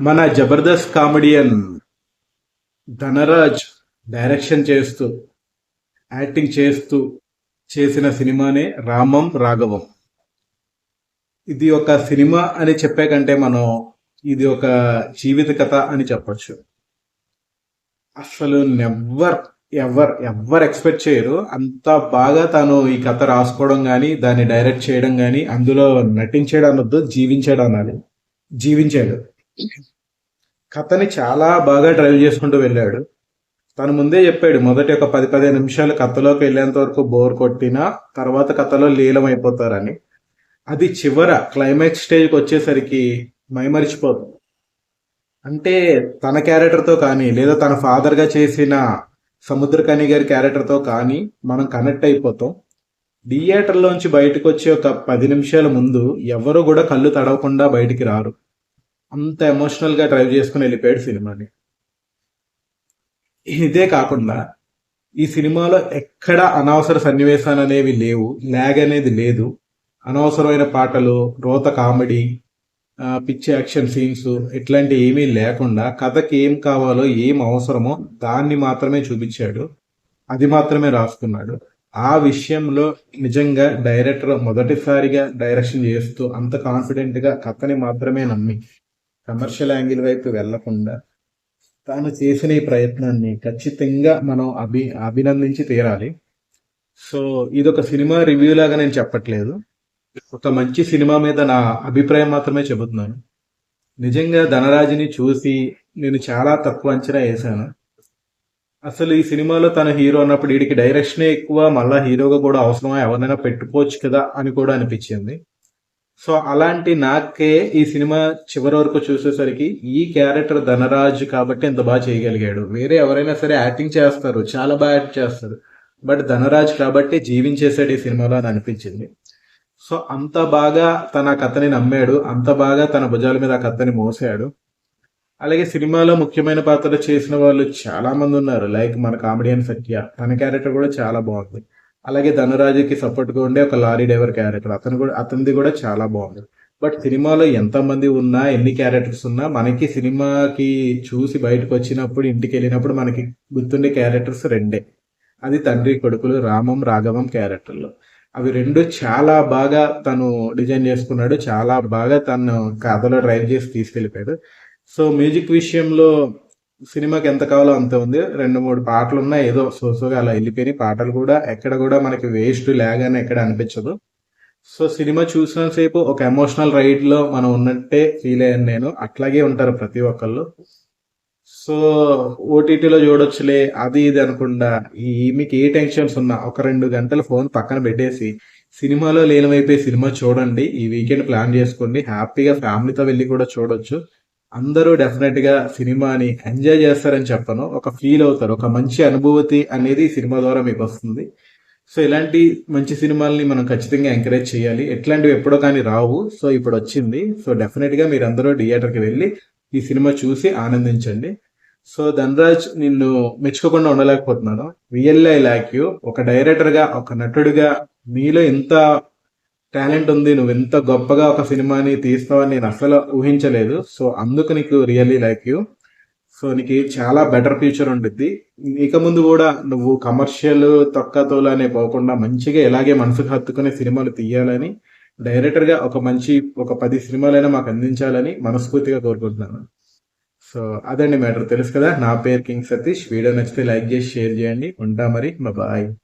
మన Jabardasth comedian Dhanraj direction చేస్తూ acting చేస్తూ చేసిన సినిమానే రామం రాఘవం. ఇది ఒక సినిమా అని చెప్పే కంటే మనం ఇది ఒక జీవిత కథ అని చెప్పొచ్చు. అసలు నెవ్వర్ ఎవర్ ఎవరు ఎక్స్పెక్ట్ చేయరు. అంత బాగా తను ఈ కథ రాసుకోవడం కానీ దాన్ని డైరెక్ట్ చేయడం కానీ అందులో నటించడం అనొద్దు జీవించడం అనాలి జీవించాడు. కథని చాలా బాగా డ్రైవ్ చేసుకుంటూ వెళ్ళాడు. తను ముందే చెప్పాడు మొదటి ఒక పది పదిహేను నిమిషాలు కథలోకి వెళ్ళేంత వరకు బోర్ కొట్టినా తర్వాత కథలో లీలం అయిపోతారని అది చివర క్లైమాక్స్ స్టేజ్కి వచ్చేసరికి మైమరిచిపోతుంది అంటే తన క్యారెక్టర్తో కానీ లేదా తన ఫాదర్గా చేసిన సముద్రకని గారి క్యారెక్టర్తో కానీ మనం కనెక్ట్ అయిపోతాం. థియేటర్లోంచి బయటకు వచ్చే ఒక పది నిమిషాల ముందు ఎవరు కూడా కళ్ళు తడవకుండా బయటికి రారు. అంత ఎమోషనల్గా డ్రైవ్ చేసుకుని వెళ్ళిపోయాడు సినిమాని. ఇదే కాకుండా ఈ సినిమాలో ఎక్కడ అనవసర సన్నివేశాలు అనేవి లేవు ల్యాగ్ అనేది లేదు. అనవసరమైన పాటలు రోత కామెడీ పిచ్చి యాక్షన్ సీన్స్ ఇట్లాంటి ఏమీ లేకుండా కథకి ఏం కావాలో ఏం అవసరమో దాన్ని మాత్రమే చూపించాడు. అది మాత్రమే రాసుకున్నాడు. ఆ విషయంలో నిజంగా డైరెక్టర్ మొదటిసారిగా డైరెక్షన్ చేస్తూ అంత కాన్ఫిడెంట్గా కథని మాత్రమే నమ్మి కమర్షియల్ యాంగిల్ వైపు వెళ్ళకుండా తాను చేసిన ఈ ప్రయత్నాన్ని ఖచ్చితంగా మనం అభి అభినందించి తీరాలి. సో ఇది ఒక సినిమా రివ్యూ లాగా నేను చెప్పట్లేదు. ఒక మంచి సినిమా మీద నా అభిప్రాయం మాత్రమే చెబుతున్నాను. నిజంగా ధనరాజుని చూసి నేను చాలా తక్కువ అంచనా వేశాను. అసలు ఈ సినిమాలో తన హీరో అన్నప్పుడు వీడికి డైరెక్షనే ఎక్కువ మళ్ళా హీరోగా కూడా అవసరమా? ఎవరినైనా పెట్టుకోవచ్చు కదా అని కూడా అనిపించింది. సో అలాంటి నాకే ఈ సినిమా చివరి వరకు చూసేసరికి ఈ క్యారెక్టర్ ధనరాజ్ కాబట్టి ఎంత బాగా చేయగలిగాడు. వేరే ఎవరైనా సరే యాక్టింగ్ చేస్తారు చాలా బాగా యాక్ట్ చేస్తారు. బట్ ధనరాజ్ కాబట్టి జీవించేసాడు ఈ సినిమాలో అని అనిపించింది. సో అంత బాగా తన కథని నమ్మాడు అంత బాగా తన భుజాల మీద ఆ కథని మోసాడు. అలాగే సినిమాలో ముఖ్యమైన పాత్రలు చేసిన వాళ్ళు చాలా మంది ఉన్నారు లైక్ మన కామెడియన్ సత్య. తన క్యారెక్టర్ కూడా చాలా బాగుంది. అలాగే ధనరాజుకి సపోర్ట్గా ఉండే ఒక లారీ డ్రైవర్ క్యారెక్టర్. అతను కూడా అతనిది కూడా చాలా బాగుంది. బట్ సినిమాలో ఎంతమంది ఉన్నా ఎన్ని క్యారెక్టర్స్ ఉన్నా మనకి సినిమాకి చూసి బయటకు వచ్చినప్పుడు ఇంటికి వెళ్ళినప్పుడు మనకి గుర్తుండే క్యారెక్టర్స్ రెండే. అది తండ్రి కొడుకులు రామం రాఘవం క్యారెక్టర్లు. అవి రెండు చాలా బాగా తను డిజైన్ చేసుకున్నాడు. చాలా బాగా తను కథలో డ్రైవ్ చేసి తీసుకెళ్ళిపోయాడు. సో మ్యూజిక్ విషయంలో సినిమాకి ఎంత కావాలో అంత ఉంది. రెండు మూడు పాటలు ఉన్నాయి ఏదో సోసోగా అలా వెళ్ళిపోయి పాటలు కూడా ఎక్కడ కూడా మనకి వేస్ట్ ల్యాగ్ అని ఎక్కడ అనిపించదు. సో సినిమా చూసినంతసేపు ఒక ఎమోషనల్ రైడ్లో మనం ఉన్నట్టే ఫీల్ అయ్యాను నేను. అట్లాగే ఉంటారు ప్రతి ఒక్కళ్ళు. సో ఓటీటీలో చూడొచ్చులే. అది ఇది అనుకుండా ఈ మీకు ఏ టెన్షన్స్ ఉన్నా ఒక రెండు గంటలు ఫోన్ పక్కన పెట్టేసి సినిమాలో లీనమైపోయి సినిమా చూడండి. ఈ వీకెండ్ ప్లాన్ చేసుకోండి హ్యాపీగా ఫ్యామిలీతో వెళ్ళి కూడా చూడొచ్చు. అందరూ డెఫినెట్గా సినిమాని ఎంజాయ్ చేస్తారని చెప్పను. ఒక ఫీల్ అవుతారు. ఒక మంచి అనుభూతి అనేది సినిమా ద్వారా మీకు వస్తుంది. సో ఇలాంటి మంచి సినిమాల్ని మనం ఖచ్చితంగా ఎంకరేజ్ చేయాలి. ఎట్లాంటివి ఎప్పుడో కానీ రావు. సో ఇప్పుడు వచ్చింది. సో డెఫినెట్గా మీరందరూ థియేటర్కి వెళ్ళి ఈ సినిమా చూసి ఆనందించండి. సో ధనరాజ్ నిన్ను మెచ్చుకోకుండా ఉండలేకపోతున్నాను. Real I like you. ఒక డైరెక్టర్గా ఒక నటుడిగా మీలో ఎంత టాలెంట్ ఉంది నువ్వు ఎంత గొప్పగా ఒక సినిమాని తీస్తావని నేను అసలు ఊహించలేదు. సో అందుకు నీకు రియల్లీ లైక్ యూ. సో నీకు చాలా బెటర్ ఫ్యూచర్ ఉంటుంది ఇక ముందు కూడా నువ్వు కమర్షియల్ తొక్కతోలు అనే పోకుండా మంచిగా ఎలాగే మనసుకు హత్తుకునే సినిమాలు తీయాలని డైరెక్టర్గా ఒక మంచి ఒక పది సినిమాలైనా మాకు అందించాలని మనస్ఫూర్తిగా కోరుకుంటున్నాను. సో అదండి మ్యాటర్ తెలుసు కదా. నా పేరు కింగ్ సతీష్. వీడియో నచ్చితే లైక్ చేసి షేర్ చేయండి. ఉంటా మరి. బాయ్.